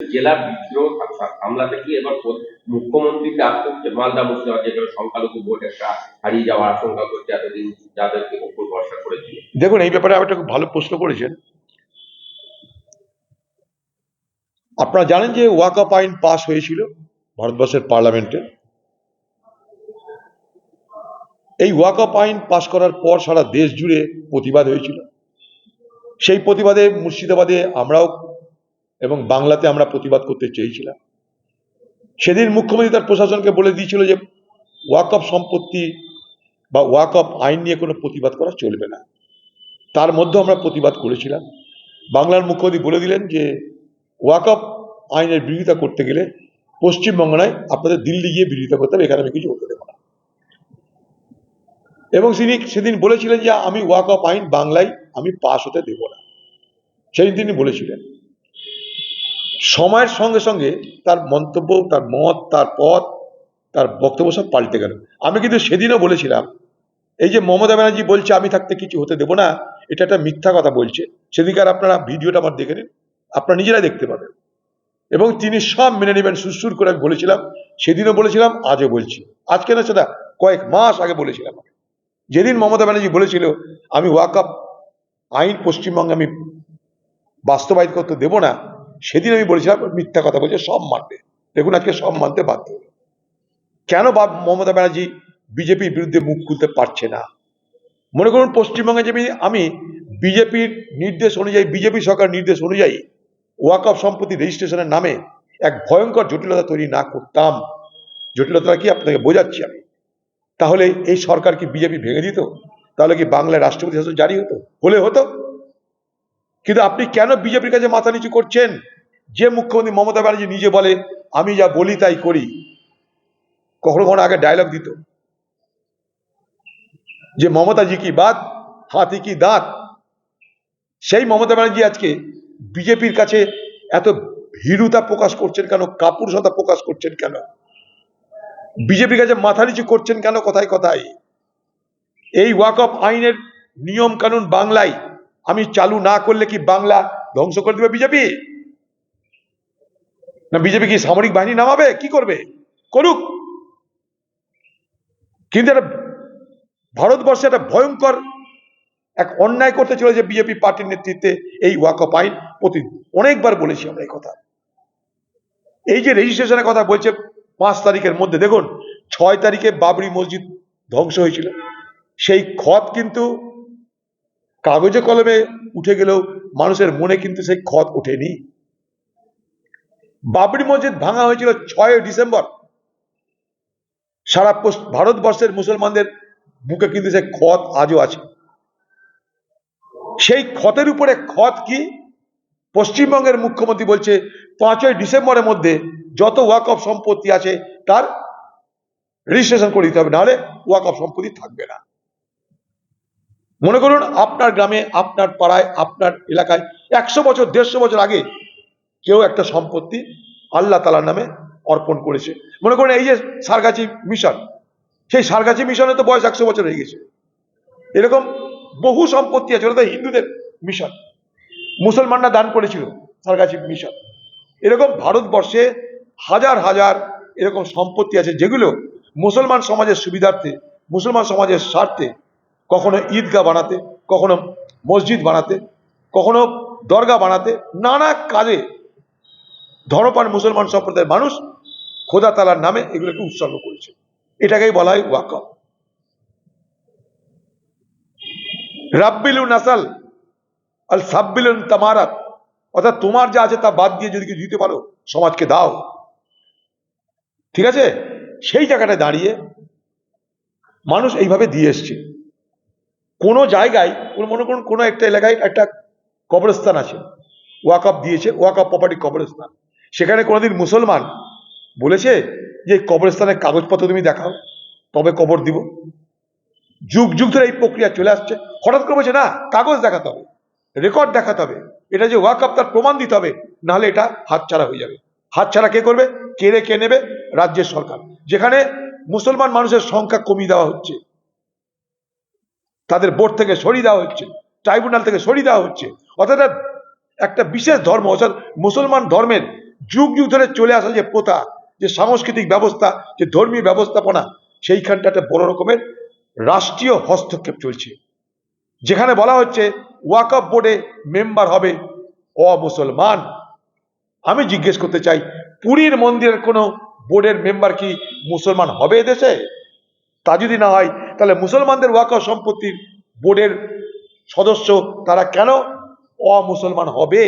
জেলার বিদ্রোহ সামলাতে কি এবার মুখ্যমন্ত্রীকে আসতে হচ্ছে মালদা মুর্শিদাবাদ, যেখানে সংখ্যালঘু ভোট একটা হারিয়ে যাওয়ার আশঙ্কা করছে এতদিন যাদেরকে উপর ভরসা করেছিল দেখুন, এই ব্যাপারে একটা ভালো প্রশ্ন করেছেন। আপনারা জানেন যে ওয়াকআপ আইন পাস হয়েছিল ভারতবর্ষের পার্লামেন্টে। এই ওয়াকআপ আইন পাস করার পর সারা দেশ জুড়ে প্রতিবাদ হয়েছিল। সেই প্রতিবাদে মুর্শিদাবাদে আমরাও এবং বাংলাতে আমরা প্রতিবাদ করতে চেয়েছিলাম। সেদিন মুখ্যমন্ত্রী তার প্রশাসনকে বলে দিয়েছিল যে ওয়াকআপ সম্পত্তি বা ওয়াকআপ আইন নিয়ে কোনো প্রতিবাদ করা চলবে না। তার মধ্যে আমরা প্রতিবাদ করেছিলাম। বাংলার মুখ্যমন্ত্রী বলে দিলেন যে ওয়াকআপ আইনের বিরোধিতা করতে গেলে পশ্চিমবঙ্গ নয় আপনাদের দিল্লি গিয়ে বিরোধিতা করতে হবে, এখানে আমি কিছু হতে দেবো না। এবং তিনি সেদিন বলেছিলেন যে, আমি ওয়াকআপ আইন বাংলায় আমি পাশ হতে দেব না। সেদিন তিনি বলেছিলেন। সময়ের সঙ্গে সঙ্গে তার মন্তব্য, তার মত, তার পথ, তার বক্তব্য সব পাল্টে গেল। আমি কিন্তু সেদিনও বলেছিলাম, এই যে মমতা ব্যানার্জি বলছে, আমি থাকতে কিছু হতে দেবো না এটা একটা মিথ্যা কথা বলছে। সেদিনকার আপনারা ভিডিওটা আমার দেখে নিন, আপনারা নিজেরাই দেখতে পাবেন। এবং তিনি সব মেনে নেবেন, সুরসুর করে আমি বলেছিলাম, সেদিনও বলেছিলাম, আজও বলছি। আজকে না, সেটা কয়েক মাস আগে বলেছিলাম যেদিন মমতা ব্যানার্জি বলেছিল, আমি ওয়াকআপ আইন পশ্চিমবঙ্গে আমি বাস্তবায়িত করতে দেব না সেদিন আমি বলেছিলাম, মিথ্যা কথা বলছে, সব মানবে। দেখুন, আজকে সব মানতে বাধ্য। কেন বা- মমতা ব্যানার্জি বিজেপির বিরুদ্ধে মুখ খুলতে পারছে না? মনে করুন, পশ্চিমবঙ্গে যে আমি বিজেপির নির্দেশ অনুযায়ী, বিজেপি সরকার নির্দেশ অনুযায়ী ওয়াকআপ সম্পত্তি রেজিস্ট্রেশনের নামে এক ভয়ঙ্কর জটিলতা তৈরি না করতাম। জটিলতা কি আপনাকে বোঝাচ্ছি আমি? তাহলে এই সরকার কি বিজেপি ভেঙে দিত? তাহলে কি বাংলায় রাষ্ট্রপতি শাসন জারি হতো? হলে হতো? কিন্তু আপনি কেন বিজেপির কাছে মাথা নিচু করছেন? যে মুখ্যমন্ত্রী মমতা ব্যানার্জি নিজে বলে, আমি যা বলি তাই করি। কখনো কখনো আগে ডায়লগ দিত। যে মমতাজি কি বাদ হাতি কি দাঁত? সেই মমতা ব্যানার্জি আজকে বিজেপির কাছে এত ভীরুতা প্রকাশ করছেন কেন? কাপুরুষতা প্রকাশ করছেন কেন? বিজেপির কাছে মাথা নিচু করছেন কেন? কথায় কথায়। এই ওয়াকআপ আইনের নিয়ম কানুন বাংলায় আমি চালু না করলে কি বাংলা ধ্বংস করে দেবে বিজেপি? না বিজেপি কি সামরিক বাহিনী নামাবে? কি করবে? করুক। কিন্তু একটা ভারতবর্ষে একটা ভয়ঙ্কর এক অন্যায় করতে চলেছে বিজেপি পার্টির নেতৃত্বে এই ওয়াকআপ আইন প্রতি অনেকবার বলেছি আমরা এই কথা। এই যে রেজিস্ট্রেশনের কথা বলছে পাঁচ তারিখের মধ্যে, দেখুন, ছয় তারিখে বাবরি মসজিদ ধ্বংস হয়েছিল। সেই ক্ষত কিন্তু কাগজে কলমে উঠে গেলেও মানুষের মনে কিন্তু সেই ক্ষত ওঠেনি। বাবরি মসজিদ ভাঙা হয়েছিল ছয় ডিসেম্বর। সারা ভারতবর্ষের মুসলমানদের বুকে কিন্তু সেই ক্ষত আজও আছে। সেই ক্ষতের উপরে ক্ষত কি? পশ্চিমবঙ্গের মুখ্যমন্ত্রী বলছে, পাঁচই ডিসেম্বরের মধ্যে যত ওয়াকফ সম্পত্তি আছে তার রেজিস্ট্রেশন করে দিতে হবে, নাহলে ওয়াকফ সম্পত্তি থাকবে না। মনে করুন আপনার গ্রামে, আপনার পাড়ায়, আপনার এলাকায় একশো বছর, দেড়শো বছর আগে কেউ একটা সম্পত্তি আল্লাহ তালার নামে অর্পণ করেছে। মনে করুন এই যে সারগাছি মিশন, সেই সারগাছি মিশনে তো বয়স একশো বছর হয়ে গেছে। এরকম বহু সম্পত্তি আছে, ওটা হিন্দুদের মিশন। মুসলমানরা দান করেছিল সারগাছি মিশন। এরকম ভারতবর্ষে হাজার হাজার এরকম সম্পত্তি আছে যেগুলো মুসলমান সমাজের সুবিধার্থে, মুসলমান সমাজের স্বার্থে কখনো ঈদগাহ বানাতে, কখনো মসজিদ বানাতে, কখনো দরগা বানাতে, নানা কাজে ধর্মপান মুসলমান সম্প্রদায়ের মানুষ খোদা তালার নামে এগুলোকে উৎসর্গ করেছে। এটাকেই বলা হয় ওয়াকফ। রাব্বিলু নাসাল, আল সাব্বিলুন তামারাত, অর্থাৎ তোমার যা আছে তা বাদ দিয়ে যদি কিছু দিতে পারো, সমাজকে দাও। ঠিক আছে? সেই জায়গাটায় দাঁড়িয়ে মানুষ এইভাবে দিয়ে এসছে। কোনো জায়গায় মনে করুন কোনো একটা এলাকায় একটা কবরস্থান আছে। ওয়াকআপ দিয়েছে ওয়াকআপ প্রপার্টি কবরস্থান। সেখানে কোনোদিন মুসলমান বলেছে যে কবরস্থানের কাগজপত্র তুমি দেখাও, তবে কবর দিব। যুগ যুগ ধরে এই প্রক্রিয়া চলে আসছে। হঠাৎ করে বলছে, না, কাগজ দেখাতে হবে, রেকর্ড দেখাতে হবে। এটা যে ওয়াকআপ তার প্রমাণ দিতে হবে, নাহলে এটা হাতছাড়া হয়ে যাবে। হাতছাড়া কে করবে? কে রে, কে নেবে? রাজ্যের সরকার। যেখানে মুসলমান মানুষের সংখ্যা কমিয়ে দেওয়া হচ্ছে। তাদের বোর্ড থেকে সরিয়ে দেওয়া হচ্ছে, ট্রাইব্যুনাল থেকে সরিয়ে দেওয়া হচ্ছে। অর্থাৎ একটা বিশেষ ধর্ম, অর্থাৎ মুসলমান ধর্মের যুগ যুগ ধরে চলে আসা যে প্রথা, যে সাংস্কৃতিক ব্যবস্থা, যে ধর্মীয় ব্যবস্থাপনা, সেইখানটা একটা বড় রকমের রাষ্ট্রীয় হস্তক্ষেপ চলছে। যেখানে বলা হচ্ছে ওয়াকফ বোর্ডে মেম্বার হবে অমুসলমান। আমি জিজ্ঞেস করতে চাই, পুরীর মন্দিরের কোনো বোর্ডের মেম্বার কি মুসলমান হবে এদেশে? তা যদি না হয়, তাহলে মুসলমানদের ওয়াকফ সম্পত্তির বোর্ডের সদস্য তারা কেন অমুসলমান হবে?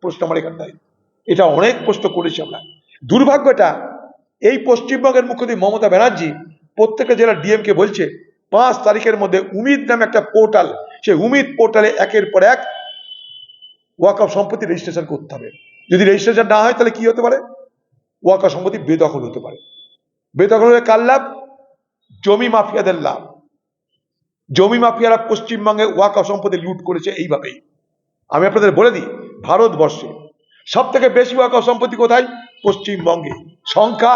প্রশ্ন আমার এখানটায় এটা অনেক প্রশ্ন করেছি আমরা। দুর্ভাগ্যটা এই পশ্চিমবঙ্গের মুখ্যমন্ত্রী মমতা ব্যানার্জি প্রত্যেকটা জেলার ডিএমকে বলছে, পাঁচ তারিখের মধ্যে উমিদ নামে একটা পোর্টাল, সেই উমিদ পোর্টালে একের পর এক ওয়াকফ সম্পত্তি রেজিস্ট্রেশন করতে হবে। যদি রেজিস্ট্রেশন না হয়, তাহলে কি হতে পারে? ওয়াকফ সম্পত্তি বেদখল হতে পারে। বেদখল হলে কার লাভ? জমি মাফিয়াদের লাভ। জমি মাফিয়ারা পশ্চিমবঙ্গে ওয়াকফ সম্পত্তি লুট করেছে এইভাবেই। আমি আপনাদের বলে দিই, ভারতবর্ষে সব থেকে বেশি ওয়াকফ সম্পত্তি কোথায়? পশ্চিমবঙ্গে। সংখ্যা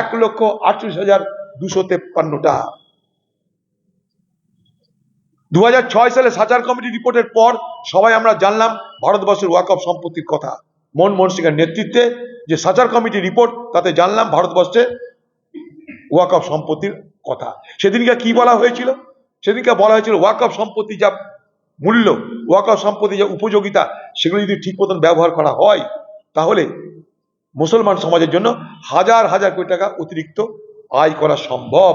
এক লক্ষ আটত্রিশ হাজার দুশো তেপ্পান্নটা দু ছয় সালে সাচার কমিটি রিপোর্টের পর সবাই আমরা জানলাম ভারতবর্ষের ওয়াকফ সম্পত্তির কথা। মনমোহন সিংয়ের নেতৃত্বে যে সাচার কমিটি রিপোর্ট, তাতে জানলাম ভারতবর্ষে ওয়াকফ সম্পত্তির কথা। সেদিনকে কি বলা হয়েছিল? সেদিনকে বলা হয়েছিল ওয়াকফ সম্পত্তি যা মূল্য ওয়াকফ সম্পত্তি যা উপযোগিতা, সেগুলো যদি ঠিক মতন ব্যবহার করা হয়, তাহলে মুসলমান সমাজের জন্য হাজার হাজার কোটি টাকা অতিরিক্ত আয় করা সম্ভব।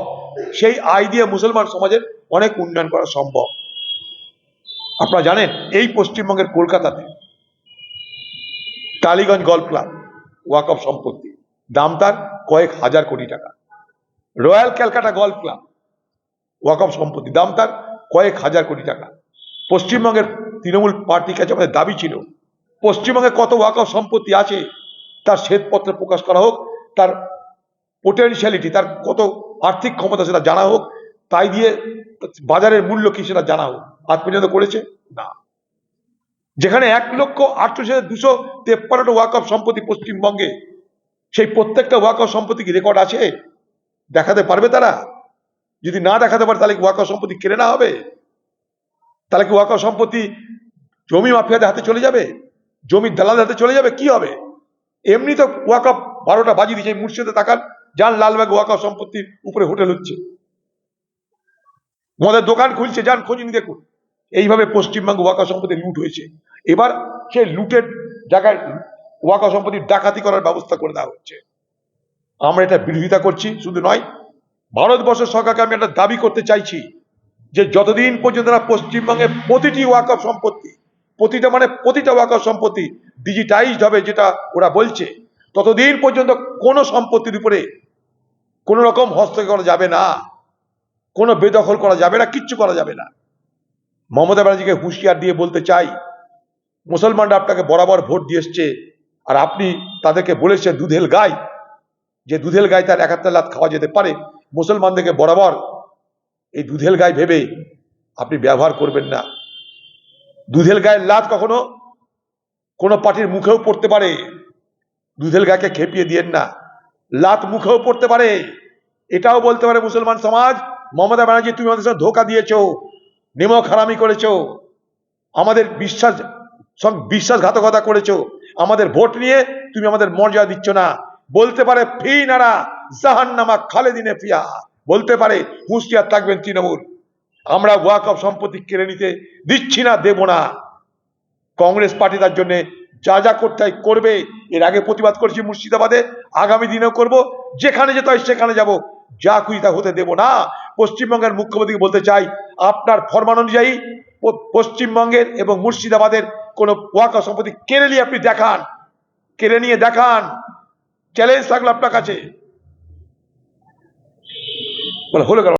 সেই আয় দিয়ে মুসলমান সমাজের অনেক উন্নয়ন করা সম্ভব। আপনারা জানেন, এই পশ্চিমবঙ্গের কলকাতাতে টালিগঞ্জ গল্ফ ক্লাব ওয়াকফ সম্পত্তি, দাম তার কয়েক হাজার কোটি টাকা। রয়্যাল ক্যালকাটা গল্ফ ক্লাব ওয়াকফ সম্পত্তি দাম তার কয়েক হাজার কোটি টাকা। পশ্চিমবঙ্গের তৃণমূল পার্টির কাছে আমাদের দাবি ছিল, পশ্চিমবঙ্গে কত ওয়াকফ সম্পত্তি আছে তার শ্বেতপত্র প্রকাশ করা হোক, তার পোটেনশিয়ালিটি তার কত আর্থিক ক্ষমতা সেটা জানা হোক, তাই দিয়ে বাজারের মূল্য কি সেটা জানা হোক। আজ পর্যন্ত করেছে? না। যেখানে এক লক্ষ আটচল্লিশ হাজার দুশো তেপ্পান্নটা ওয়াকফ সম্পত্তি পশ্চিমবঙ্গে, সেই প্রত্যেকটা ওয়াকফ সম্পত্তি কি রেকর্ড আছে? দেখাতে পারবে তারা? যদি না দেখাতে পারে, তাহলে কি ওয়াকফ সম্পত্তি কেড়ে না হবে? তাহলে কি ওয়াকফ সম্পত্তি জমি মাফিয়াদের হাতে চলে যাবে? জমির দালালদের হাতে চলে যাবে? কি হবে? এমনি তো ওয়াকফ বারোটা বাজি দিয়েছে মুর্শিদে তাকান যান লালবাগ ওয়াকফ সম্পত্তির উপরে হোটেল হচ্ছে। মদের দোকান খুলছে, যান খোঁজ নিয়ে দেখুন। এইভাবে পশ্চিমবঙ্গ ওয়াকা সম্পত্তি লুট হয়েছে। এবার সে লুটের জায়গায় ওয়াকা সম্পত্তির ডাকাতি করার ব্যবস্থা করে দেওয়া হচ্ছে। আমরা এটা বিরোধিতা করছি, শুধু নয় ভারতবর্ষ সরকারকে আমি একটা দাবি করতে চাইছি যে যতদিন পর্যন্ত না পশ্চিমবঙ্গে প্রতিটি ওয়াকফ সম্পত্তি, প্রতিটা মানে প্রতিটা ওয়াকফ সম্পত্তি ডিজিটাইজড হবে যেটা ওরা বলছে, ততদিন পর্যন্ত কোনো সম্পত্তির উপরে কোনো রকম হস্তক্ষেপ করা যাবে না, কোনো বেদখল করা যাবে না, কিচ্ছু করা যাবে না। মমতা ব্যানার্জিকে হুঁশিয়ার দিয়ে বলতে চাই, মুসলমানরা আপনাকে বরাবর ভোট দিয়ে এসছে, আর আপনি তাদেরকে বলেছেন দুধেল গাই যে দুধেল গায়ে তার একাত্তর লাত খাওয়া যেতে পারে মুসলমানদেরকে বরাবর এই দুধেল গায়ে ভেবে আপনি ব্যবহার করবেন না। দুধেল গায়ের লাত কখনো কোনো পার্টির মুখেও পড়তে পারে, দুধেল গায়কে খেপিয়ে দিয়েন না। লাত মুখেও পড়তে পারে, এটাও বলতে পারে মুসলমান সমাজ, মমতা ব্যানার্জি তুমি আমাদের সাথে ধোকা দিয়েছ, নিমক হারামি করেছ, আমাদের বিশ্বাস বিশ্বাসঘাতকতা করেছ, আমাদের ভোট নিয়ে তুমি আমাদের মর্যাদা দিচ্ছ না। বলতে পারে, ফি নারা জাহান নামা খালেদিনে ফিয়া। বলতে পারে, হুঁশিয়ার থাকবেন তৃণমূল। আমরা ওয়াকফ সম্পত্তি কেড়ে নিতে দিচ্ছি না, দেব না। কংগ্রেস পার্টি তার জন্য যা যা করতে করবে। এর আগে প্রতিবাদ করেছি মুর্শিদাবাদে, আগামী দিনেও করব। যেখানে যেতে হয় সেখানে যাব। যা খুশি তা হতে দেব না। পশ্চিমবঙ্গের মুখ্যমন্ত্রীকে বলতে চাই, আপনার ফরমান অনুযায়ী পশ্চিমবঙ্গের এবং মুর্শিদাবাদের কোন ওয়াকা সম্পত্তি কেড়ে নিয়ে আপনি দেখান। কেড়ে নিয়ে দেখান। চ্যালেঞ্জ থাকল আপনার কাছে। হলো কেন?